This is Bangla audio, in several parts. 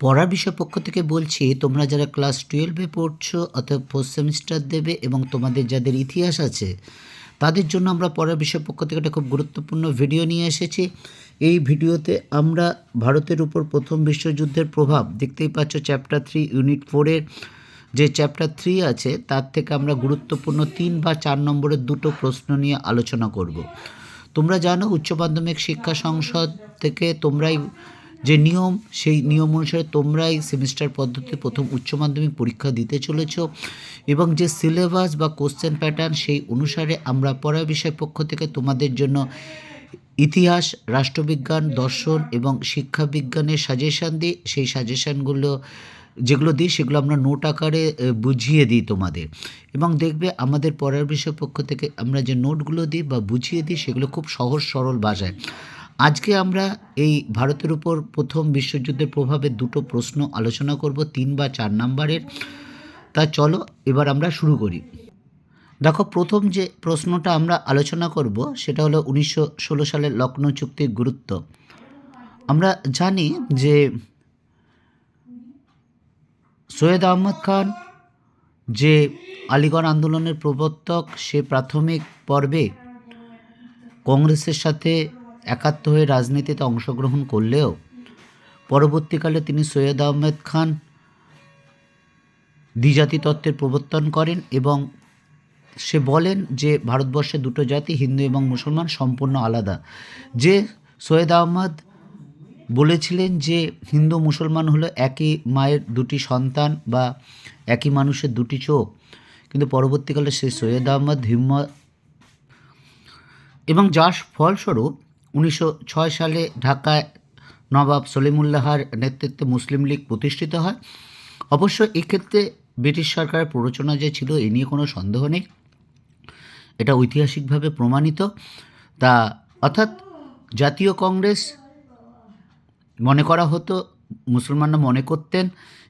পড়ার বিষয় পক্ষ থেকে বলছি, তোমরা যারা ক্লাস টুয়েলভে পড়ছো অথবা ফোর্থ সেমিস্টার দেবে এবং তোমাদের যাদের ইতিহাস আছে, তাদের জন্য আমরা পড়ার বিষয় পক্ষ থেকে একটা খুব গুরুত্বপূর্ণ ভিডিও নিয়ে এসেছি। এই ভিডিওতে আমরা ভারতের উপর প্রথম বিশ্বযুদ্ধের প্রভাব দেখতেই পাচ্ছ চ্যাপ্টার থ্রি ইউনিট ফোরের যে চ্যাপ্টার থ্রি আছে, তার থেকে আমরা গুরুত্বপূর্ণ তিন বা চার নম্বরের দুটো প্রশ্ন নিয়ে আলোচনা করব। তোমরা জানো, উচ্চ মাধ্যমিক শিক্ষা সংসদ থেকে তোমরাই যে নিয়ম, সেই নিয়ম অনুসারে তোমরাই সেমিস্টার পদ্ধতিতে প্রথম উচ্চ মাধ্যমিক পরীক্ষা দিতে চলেছ এবং যে সিলেবাস বা কোশ্চেন প্যাটার্ন সেই অনুসারে আমরা পড়া বিষয় পক্ষ থেকে তোমাদের জন্য ইতিহাস, রাষ্ট্রবিজ্ঞান, দর্শন এবং শিক্ষা বিজ্ঞানের সাজেশান দিই। সেই সাজেশানগুলো যেগুলো দিই সেগুলো আমরা নোট আকারে বুঝিয়ে দিই তোমাদের। এবং দেখবে আমাদের পড়ার বিষয় পক্ষ থেকে আমরা যে নোটগুলো দিই বা বুঝিয়ে দিই সেগুলো খুব সহজ সরল ভাষায়। আজকে আমরা এই ভারতের উপর প্রথম বিশ্বযুদ্ধের প্রভাবে দুটো প্রশ্ন আলোচনা করব, তিন বা চার নাম্বারের। তা চলো, এবার আমরা শুরু করি। দেখো, প্রথম যে প্রশ্নটা আমরা আলোচনা করব, সেটা হলো উনিশশো ষোলো সালের লখনৌ চুক্তির গুরুত্ব। আমরা জানি যে সৈয়দ আহমদ খান যে আলিগড় আন্দোলনের প্রবর্তক, সে প্রাথমিক পর্বে কংগ্রেসের সাথে একাত্ম হয়ে রাজনীতিতে অংশগ্রহণ করলেও পরবর্তীকালে তিনি সৈয়দ আহমেদ খান দ্বিজাতি তত্ত্বের প্রবর্তন করেন এবং সে বলেন যে ভারতবর্ষে দুটো জাতি, হিন্দু এবং মুসলমান, সম্পূর্ণ আলাদা। যে সৈয়দ আহমদ বলেছিলেন যে হিন্দু মুসলমান হলো একই মায়ের দুটি সন্তান বা একই মানুষের দুটি চোখ, কিন্তু পরবর্তীকালে সেই সৈয়দ আহমদ হিম্ম এবং যার ফলস্বরূপ উনিশশো ছয় সালে ঢাকায় নবাব সলিমুল্লাহার নেতৃত্বে মুসলিম লীগ প্রতিষ্ঠিত হয়। অবশ্য এক্ষেত্রে ব্রিটিশ সরকারের প্ররোচনা যে ছিল, এ নিয়ে কোনো সন্দেহ নেই। এটা ঐতিহাসিকভাবে প্রমাণিত। তা, অর্থাৎ জাতীয় কংগ্রেস মনে করা হতো, মুসলমানরা মনে করতেন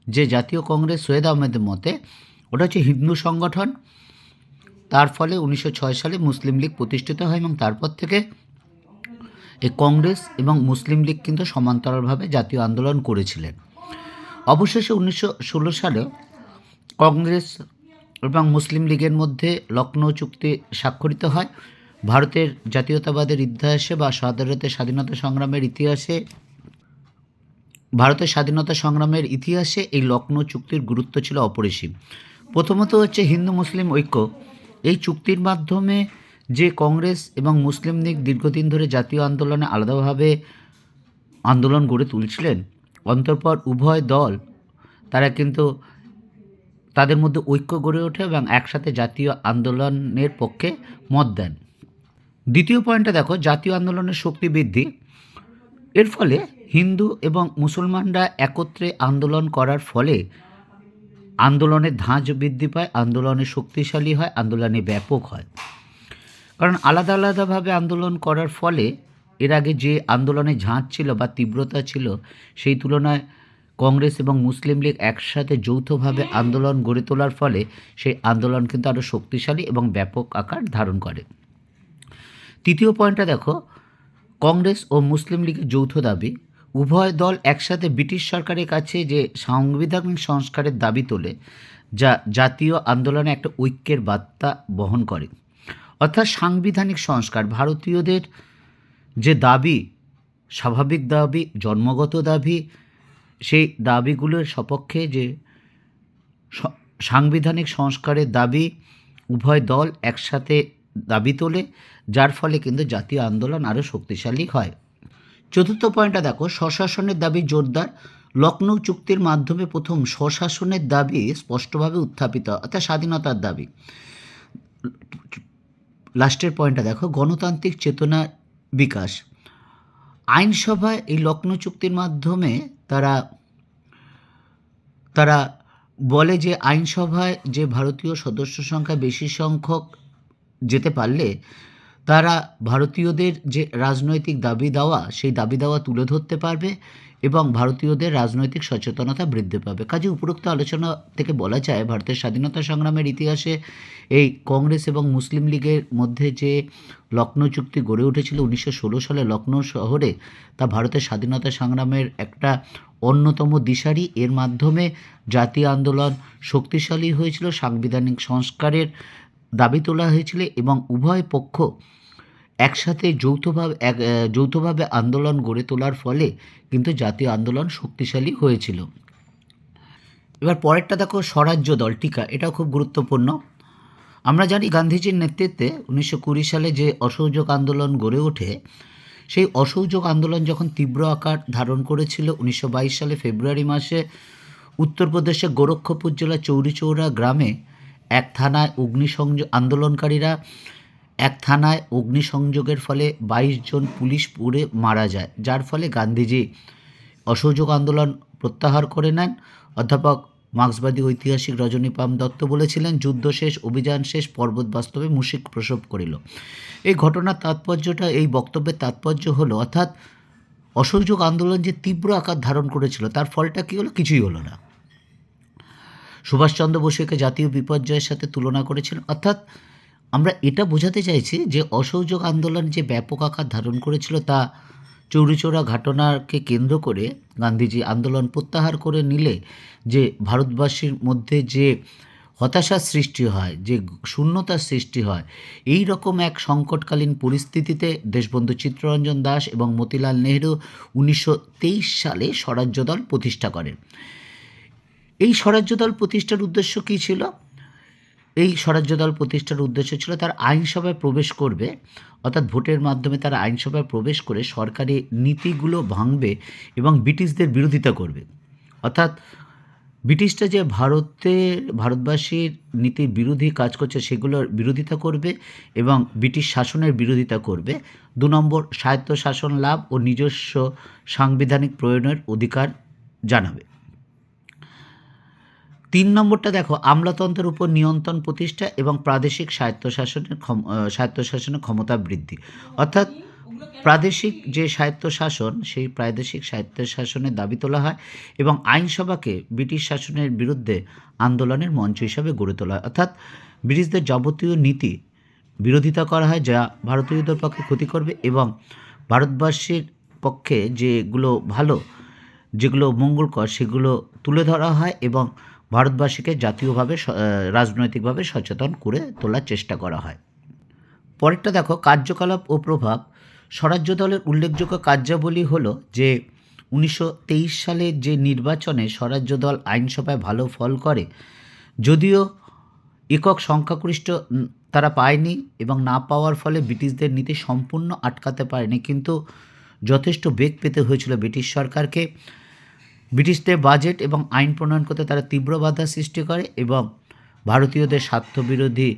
যে জাতীয় কংগ্রেস সৈয়দ আহমেদের মতে ওটা হচ্ছে হিন্দু সংগঠন। তার ফলে উনিশশো ছয় সালে মুসলিম লীগ প্রতিষ্ঠিত হয় এবং তারপর থেকে এই কংগ্রেস এবং মুসলিম লীগ কিন্তু সমান্তরালভাবে জাতীয় আন্দোলন করেছিলেন। অবশেষে উনিশশো ষোলো সালে কংগ্রেস এবং মুসলিম লীগের মধ্যে লখনৌ চুক্তি স্বাক্ষরিত হয়। ভারতের জাতীয়তাবাদের ইতিহাসে বা ভারতের স্বাধীনতা সংগ্রামের ইতিহাসে, ভারতের স্বাধীনতা সংগ্রামের ইতিহাসে এই লখনৌ চুক্তির গুরুত্ব ছিল অপরিসীম। প্রথমত হচ্ছে হিন্দু মুসলিম ঐক্য। এই চুক্তির মাধ্যমে যে কংগ্রেস এবং মুসলিম লীগ দীর্ঘদিন ধরে জাতীয় আন্দোলনে আলাদাভাবে আন্দোলন গড়ে তুলছিলেন, অন্তরপর উভয় দল, তারা কিন্তু তাদের মধ্যে ঐক্য গড়ে ওঠে এবং একসাথে জাতীয় আন্দোলনের পক্ষে মত দেন। দ্বিতীয় পয়েন্টটা দেখো, জাতীয় আন্দোলনের শক্তি বৃদ্ধি। এর ফলে হিন্দু এবং মুসলমানরা একত্রে আন্দোলন করার ফলে আন্দোলনের ধাঁচ বৃদ্ধি পায়, আন্দোলনে শক্তিশালী হয়, আন্দোলনে ব্যাপক হয়। কারণ আলাদা আলাদাভাবে আন্দোলন করার ফলে এর আগে যে আন্দোলনের ঝাঁজ ছিল বা তীব্রতা ছিল, সেই তুলনায় কংগ্রেস এবং মুসলিম লীগ একসাথে যৌথভাবে আন্দোলন গড়ে তোলার ফলে সেই আন্দোলন কিন্তু আরও শক্তিশালী এবং ব্যাপক আকার ধারণ করে। তৃতীয় পয়েন্টটা দেখো, কংগ্রেস ও মুসলিম লীগের যৌথ দাবি, উভয় দল একসাথে ব্রিটিশ সরকারের কাছে যে সাংবিধানিক সংস্কারের দাবি তোলে, যা জাতীয় আন্দোলনে একটা ঐক্যের বার্তা বহন করে। অর্থাৎ সাংবিধানিক সংস্কার। ভারতীয়দের যে দাবি, স্বাভাবিক দাবি, জন্মগত দাবি, সেই দাবিগুলোর সপক্ষে যে সাংবিধানিক সংস্কারের দাবি উভয় দল একসাথে দাবি তোলে, যার ফলে কিন্তু জাতীয় আন্দোলন আরও শক্তিশালী হয়। চতুর্থ পয়েন্টটা দেখো, স্বশাসনের দাবি জোরদার। লখনৌ চুক্তির মাধ্যমে প্রথম স্বশাসনের দাবি স্পষ্টভাবে উত্থাপিত, অর্থাৎ স্বাধীনতার দাবি। লাস্টের পয়েন্টটা দেখো, গণতান্ত্রিক চেতনা বিকাশ। আইনসভায় এই লখনৌ চুক্তির মাধ্যমে তারা তারা বলে যে আইনসভায় যে ভারতীয় সদস্য সংখ্যা বেশি সংখ্যক যেতে পারলে তারা ভারতীয়দের যে রাজনৈতিক দাবি দাওয়া, সেই দাবি দাওয়া তুলে ধরতে পারবে। এবং ভারতীয়দের রাজনৈতিক সচেতনতা বৃদ্ধি পাবে। কাজে উপরোক্ত আলোচনা থেকে বলা যায়, ভারতের স্বাধীনতা সংগ্রামের ইতিহাসে এই কংগ্রেস এবং মুসলিম লীগের মধ্যে যে লখনৌ চুক্তি গড়ে উঠেছিল উনিশশো ষোলো সালে লখনৌ শহরে, তা ভারতের স্বাধীনতা সংগ্রামের একটা অন্যতম দিশারি। এর মাধ্যমে জাতীয় আন্দোলন শক্তিশালী হয়েছিল, সাংবিধানিক সংস্কারের দাবি তোলা হয়েছিল এবং উভয় পক্ষ একসাথে যৌথভাবে এক যৌথভাবে আন্দোলন গড়ে তোলার ফলে কিন্তু জাতীয় আন্দোলন শক্তিশালী হয়েছিল। এবার পরেরটা দেখো স্বরাজ্য দল, টিকা, এটাও খুব গুরুত্বপূর্ণ। আমরা জানি গান্ধীজির নেতৃত্বে উনিশশো কুড়ি সালে যে অসহযোগ আন্দোলন গড়ে ওঠে, সেই অসহযোগ আন্দোলন যখন তীব্র আকার ধারণ করেছিল উনিশশো বাইশ সালে ফেব্রুয়ারি মাসে, উত্তরপ্রদেশের গোরক্ষপুর জেলার চৌরিচৌরা গ্রামে এক থানায় অগ্নিসংযোগ, আন্দোলনকারীরা এক থানায় অগ্নিসংযোগের ফলে বাইশ জন পুলিশ পুড়ে মারা যায়, যার ফলে গান্ধীজি অসহযোগ আন্দোলন প্রত্যাহার করে নেন। অধ্যাপক মার্ক্সবাদী ঐতিহাসিক রজনীপাম দত্ত বলেছিলেন, যুদ্ধ শেষ, অভিযান শেষ, পর্বত বাস্তবে মুশিক প্রসব করিল। এই ঘটনার তাৎপর্যটা, এই বক্তব্যের তাৎপর্য হলো, অর্থাৎ অসহযোগ আন্দোলন যে তীব্র আকার ধারণ করেছিল, তার ফলটা কী হলো? কিছুই হলো না। সুভাষচন্দ্র বসুকে জাতীয় বিপর্যয়ের সাথে তুলনা করেছিলেন, অর্থাৎ আমরা এটা বোঝাতে চাইছি যে অসহযোগ আন্দোলন যে ব্যাপক আকার ধারণ করেছিল তা চৌরিচৌরা ঘটনাকে কেন্দ্র করে গান্ধীজি আন্দোলন প্রত্যাহার করে নিলে যে ভারতবাসীর মধ্যে যে হতাশার সৃষ্টি হয়, যে শূন্যতার সৃষ্টি হয়, এই রকম এক সংকটকালীন পরিস্থিতিতে দেশবন্ধু চিত্তরঞ্জন দাস এবং মতিলাল নেহরু উনিশশো তেইশ সালে স্বরাজ্য দল প্রতিষ্ঠা করেন। এই স্বরাজ্য দল প্রতিষ্ঠার উদ্দেশ্য কী ছিল? এই স্বরাজ্য দল প্রতিষ্ঠার উদ্দেশ্য ছিল তার আইনসভায় প্রবেশ করবে, অর্থাৎ ভোটের মাধ্যমে তারা আইনসভায় প্রবেশ করে সরকারি নীতিগুলো ভাঙবে এবং ব্রিটিশদের বিরোধিতা করবে। অর্থাৎ ব্রিটিশরা যে ভারতের ভারতবাসীর নীতির বিরোধী কাজ করছে সেগুলোর বিরোধিতা করবে এবং ব্রিটিশ শাসনের বিরোধিতা করবে। দু নম্বর স্বায়ত্ত শাসন লাভ ও নিজস্ব সাংবিধানিক প্রয়োগের অধিকার জানাবে। তিন নম্বরটা দেখো, আমলাতন্ত্রের উপর নিয়ন্ত্রণ প্রতিষ্ঠা এবং প্রাদেশিক স্বায়ত্তশাসনের ক্ষম স্বায়ত্তশাসনের ক্ষমতা বৃদ্ধি। অর্থাৎ প্রাদেশিক যে স্বায়ত্তশাসন, সেই প্রাদেশিক স্বায়ত্তশাসনের দাবি তোলা হয় এবং আইনসভাকে ব্রিটিশ শাসনের বিরুদ্ধে আন্দোলনের মঞ্চ হিসাবে গড়ে তোলা হয়। অর্থাৎ ব্রিটিশদের যাবতীয় নীতি বিরোধিতা করা হয় যা ভারতীয়দের পক্ষে ক্ষতি করবে এবং ভারতবর্ষের পক্ষে যেগুলো ভালো, যেগুলো মঙ্গলকর, সেগুলো তুলে ধরা হয় এবং ভারতবাসীকে জাতীয়ভাবে রাজনৈতিকভাবে সচেতন করে তোলার চেষ্টা করা হয়। পরেরটা দেখো, কার্যকলাপ ও প্রভাব। স্বরাজ্য দলের উল্লেখযোগ্য কার্যাবলী হলো যে, উনিশশো তেইশ সালে যে নির্বাচনে স্বরাজ্য দল আইনসভায় ভালো ফল করে, যদিও একক সংখ্যাগরিষ্ঠ তারা পায়নি এবং না পাওয়ার ফলে ব্রিটিশদের নীতি সম্পূর্ণ আটকাতে পারেনি। কিন্তু যথেষ্ট বেগ পেতে হয়েছিল ব্রিটিশ সরকারকে। ব্রিটিশদের বাজেট এবং আইন প্রণয়ন করতে তারা তীব্র বাধা সৃষ্টি করে এবং ভারতীয়দের স্বার্থবিরোধী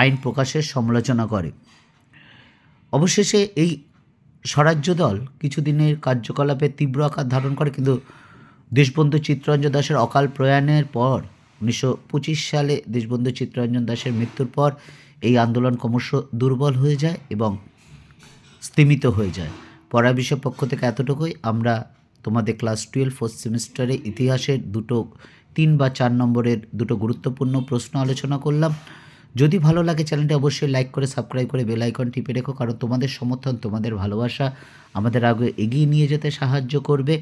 আইন প্রকাশের সমালোচনা করে। অবশেষে এই স্বরাজ্য দল কিছুদিনের কার্যকলাপে তীব্র আকার ধারণ করে, কিন্তু দেশবন্ধু চিত্তরঞ্জন দাসের অকাল প্রয়াণের পর, উনিশশো পঁচিশ সালে দেশবন্ধু চিত্তরঞ্জন দাসের মৃত্যুর পর এই আন্দোলন ক্রমশ দুর্বল হয়ে যায় এবং স্তিমিত হয়ে যায়। বিষয় পক্ষ থেকে এতটুকুই। আমরা তোমাদের ক্লাস টুয়েলভ ফোর্থ সেমিস্টারে ইতিহাসের দুটো তিন বা চার নম্বরের দুটো গুরুত্বপূর্ণ প্রশ্ন আলোচনা করলাম। যদি ভালো লাগে চ্যানেলটি অবশ্যই লাইক করে সাবস্ক্রাইব করে বেল আইকন টিপে রেখো, কারণ তোমাদের সমর্থন, তোমাদের ভালোবাসা আমাদের আগে এগিয়ে নিয়ে যেতে সাহায্য করবে।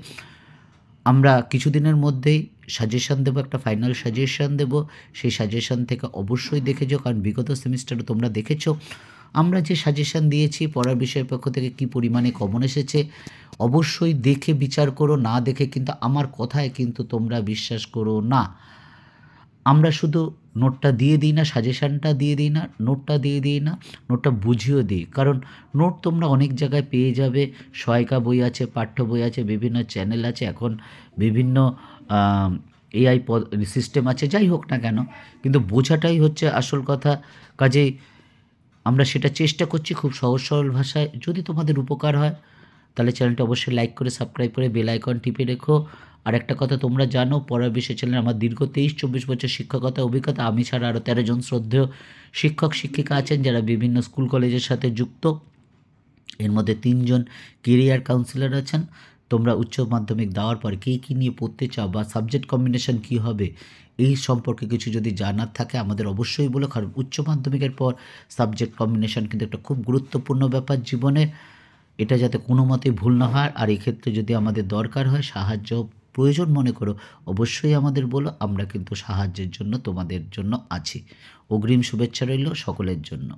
আমরা কিছুদিনের মধ্যেই সাজেশন দেবো, একটা ফাইনাল সাজেশন দেবো। সেই সাজেশন থেকে অবশ্যই দেখেছ কারণ বিগত সেমিস্টারে তোমরা দেখেছ। আমরা যে সাজেশন দিয়েছি, পড়ার বিষয়ের পক্ষ থেকে কি পরিমাণে কমন এসেছে, অবশ্যই দেখে বিচার করো, না দেখে কিন্তু আমার কথায় কিন্তু তোমরা বিশ্বাস করো না। আমরা শুধু নোটটা দিয়ে দিই না সাজেশানটা দিয়ে দিই না নোটটা দিয়ে দিই না নোটটা বুঝিয়েও দিই। কারণ নোট তোমরা অনেক জায়গায় পেয়ে যাবে, সহায়িকা বই আছে, পাঠ্য বই আছে, বিভিন্ন চ্যানেল আছে, এখন বিভিন্ন এআই সিস্টেম আছে, যাই হোক না কেন, কিন্তু বোঝাটাই হচ্ছে আসল কথা। কাজেই আমরা সেটা চেষ্টা করছি খুব সহজ সরল ভাষায়। যদি তোমাদের উপকার হয়, তাহলে চ্যানেলটা অবশ্যই লাইক করে সাবস্ক্রাইব করে বেল আইকন টিপে রেখো। আর একটা কথা তোমরা জানো পড়ার বিষয় চ্যানেল আমার দীর্ঘ তেইশ চব্বিশ বছর শিক্ষকতা অভিজ্ঞতা। আমি ছাড়া আরও তেরো জন শ্রদ্ধেয় শিক্ষক, শিক্ষিকা আছেন যারা বিভিন্ন স্কুল কলেজের সাথে যুক্ত। এর মধ্যে তিনজন কেরিয়ার কাউন্সিলর আছেন। তোমরা উচ্চ মাধ্যমিক দেওয়ার পর কী কী নিয়ে পড়তে চাও বা সাবজেক্ট কম্বিনেশন কী হবে, এই সম্পর্কে কিছু যদি জানার থাকে আমাদের অবশ্যই বলো। কারণ উচ্চ মাধ্যমিকের পর সাবজেক্ট কম্বিনেশন কিন্তু একটা খুব গুরুত্বপূর্ণ ব্যাপার জীবনে। এটা যাতে কোনো মতেই ভুল না হয়। আর এক্ষেত্রে যদি আমাদের দরকার হয়, সাহায্য প্রয়োজন মনে করো, অবশ্যই আমাদের বলো। আমরা কিন্তু সাহায্যের জন্য তোমাদের জন্য আছি। অগ্রিম শুভেচ্ছা রইল সকলের জন্য।